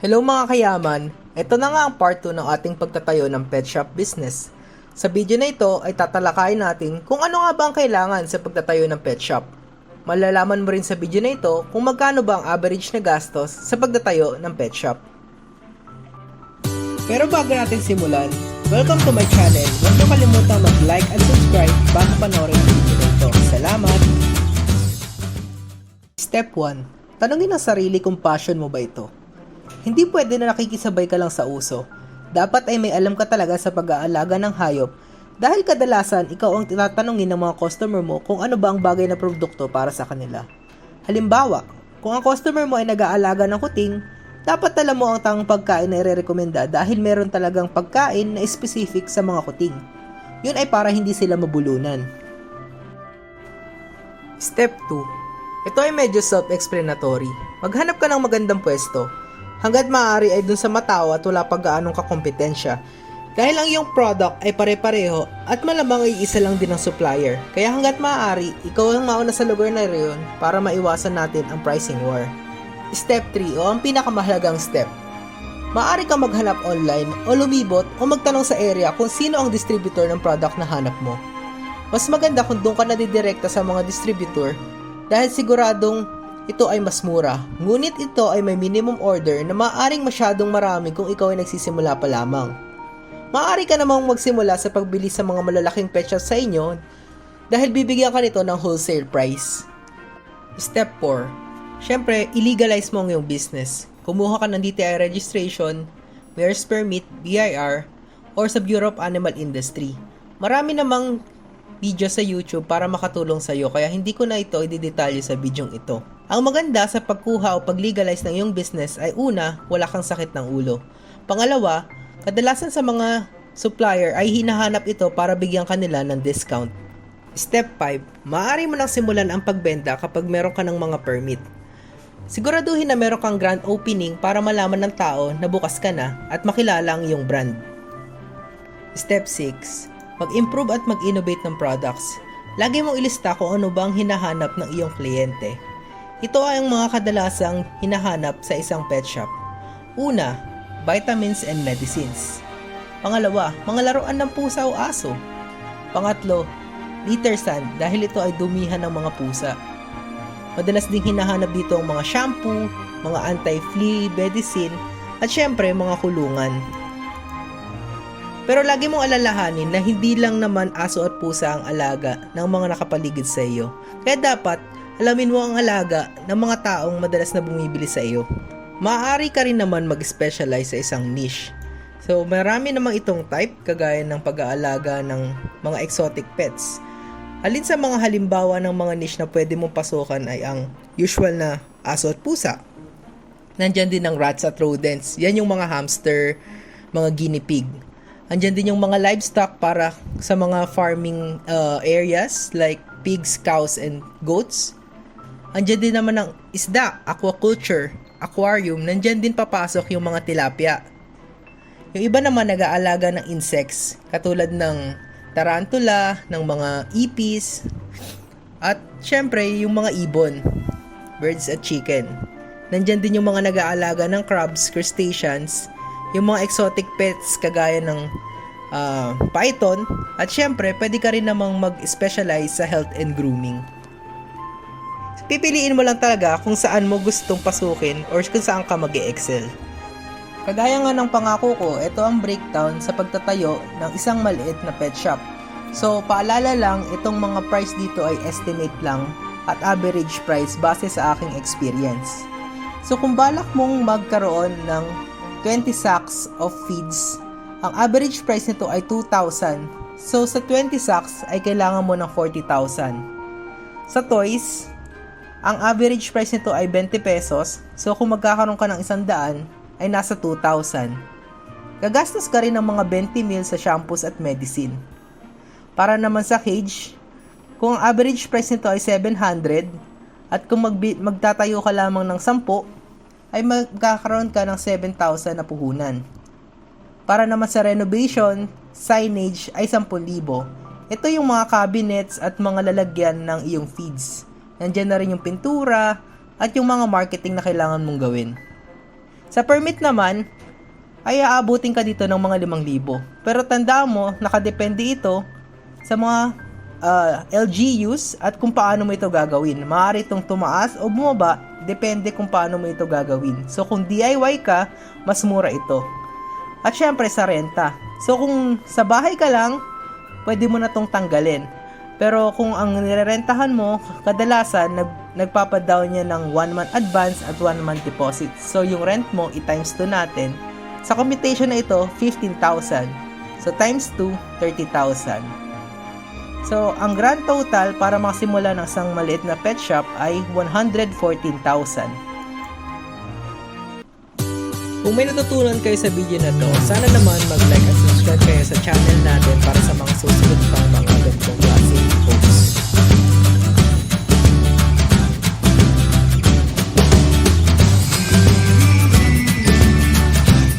Hello mga kayaman! Ito na nga ang part 2 ng ating pagtatayo ng pet shop business. Sa video na ito ay tatalakayin natin kung ano nga ba ang kailangan sa pagtatayo ng pet shop. Malalaman mo rin sa video na ito kung magkano ba ang average na gastos sa pagtatayo ng pet shop. Pero bago natin simulan, welcome to my channel. Huwag niyo kalimutan mag-like at subscribe bago panoorin ang video na ito. Salamat! Step 1. Tanungin ang sarili kung passion mo ba ito. Hindi pwede na nakikisabay ka lang sa uso. Dapat ay may alam ka talaga sa pag-aalaga ng hayop dahil kadalasan ikaw ang tinatanungin ng mga customer mo kung ano ba ang bagay na produkto para sa kanila. Halimbawa, kung ang customer mo ay nag-aalaga ng kuting, dapat alam mo ang tanging pagkain na irerekomenda dahil meron talagang pagkain na specific sa mga kuting. Yun ay para hindi sila mabulunan. Step 2. Ito ay medyo self-explanatory. Maghanap ka ng magandang pwesto. Hanggat maaari ay dun sa matao at wala pa gaanong kakompetensya. Dahil ang iyong product ay pare-pareho at malamang ay isa lang din ang supplier. Kaya hanggat maaari, ikaw ang mauna sa lugar na iyon para maiwasan natin ang pricing war. Step 3 o ang pinakamahalagang step. Maaari kang maghanap online o lumibot o magtanong sa area kung sino ang distributor ng product na hanap mo. Mas maganda kung doon ka nadidirekta sa mga distributor dahil siguradong ito ay mas mura. Ngunit ito ay may minimum order na maaaring masyadong marami kung ikaw ay nagsisimula pa lamang. Maaari ka namang magsimula sa pagbili sa mga malalaking pet shop sa inyo dahil bibigyan ka nito ng wholesale price. Step 4. Siyempre, illegalize mo ang iyong business. Kumuha ka ng DTI registration, Mayor's Permit, BIR, or sa Bureau of Animal Industry. Marami namang video sa YouTube para makatulong sa iyo kaya hindi ko na ito i-detalye sa bidyong ito. Ang maganda sa pagkuha o pag-legalize ng iyong business ay una, wala kang sakit ng ulo. Pangalawa, kadalasan sa mga supplier ay hinahanap ito para bigyan kanila ng discount. Step 5. Maaari mo nang simulan ang pagbenta kapag meron ka ng mga permit. Siguraduhin na meron kang grand opening para malaman ng tao na bukas ka na at makilala ang iyong brand. Step 6. Mag-improve at mag-innovate ng products. Lagi mong ilista kung ano ba ang hinahanap ng iyong kliyente. Ito ay ang mga kadalasang hinahanap sa isang pet shop. Una, vitamins and medicines. Pangalawa, mga laruan ng pusa o aso. Pangatlo, litter sand dahil ito ay dumihan ng mga pusa. Madalas ding hinahanap dito ang mga shampoo, mga anti-flea medicine, at syempre mga kulungan. Pero lagi mong alalahanin na hindi lang naman aso at pusa ang alaga ng mga nakapaligid sa iyo. Kaya dapat alamin mo ang alaga ng mga taong madalas na bumibili sa iyo. Maaari ka rin naman mag-specialize sa isang niche. So marami namang itong type kagaya ng pag-aalaga ng mga exotic pets. Alin sa mga halimbawa ng mga niche na pwede mong pasukan ay ang usual na aso at pusa. Nandyan din ang rats at rodents. Yan yung mga hamster, mga guinea pig. Andyan din yung mga livestock para sa mga farming uh, areas like pigs, cows, and goats. Andyan din naman ang isda, aquaculture, aquarium. Nandyan din papasok yung mga tilapia. Yung iba naman nag-aalaga ng insects katulad ng tarantula, ng mga ipis, at syempre yung mga ibon, birds at chicken. Nandyan din yung mga nag-aalaga ng crabs, crustaceans, yung mga exotic pets kagaya ng uh, python, at syempre pwede ka rin namang mag-specialize sa health and grooming. Pipiliin mo lang talaga kung saan mo gustong pasukin or kung saan ka mag excel Kagaya nga ng pangako ko, ito ang breakdown sa pagtatayo ng isang maliit na pet shop. So, paalala lang, itong mga price dito ay estimate lang at average price base sa aking experience. So, kung balak mong magkaroon ng 20 sacks of feeds, ang average price nito ay 2,000. So, sa 20 sacks ay kailangan mo ng 40,000. Sa toys, ang average price nito ay 20 pesos. So, kung magkakaroon ka ng 100, ay nasa 2,000. Gagastos ka rin ng mga 20 mil sa shampoos at medicine. Para naman sa cage, kung ang average price nito ay 700 at kung magbi- magtatayo ka lamang ng 10, ay magkakaroon ka ng 7,000 na puhunan. Para naman sa renovation, signage ay 10,000. Ito yung mga cabinets at mga lalagyan ng iyong feeds. Nandiyan na rin yung pintura at yung mga marketing na kailangan mong gawin. Sa permit naman, ay aabutin ka dito ng mga 5,000. Pero tandaan mo, nakadepende ito sa mga ah, LGUs at kung paano mo ito gagawin. Maaari itong tumaas o bumaba, depende kung paano mo ito gagawin. So kung DIY ka, mas mura ito. At syempre sa renta. So kung sa bahay ka lang, pwede mo na tong tanggalin. Pero kung ang nirerentahan mo, kadalasan nag, nagpapadown niya ng 1 month advance at 1 month deposit. So yung rent mo, i-times 2 natin. Sa computation na ito, 15,000. So times 2, 30,000. So ang grand total para makasimula ng isang maliit na pet shop ay 114,000. Kung may natutunan kayo sa video na to, sana naman mag-like at subscribe kayo sa channel natin para sa mga susunod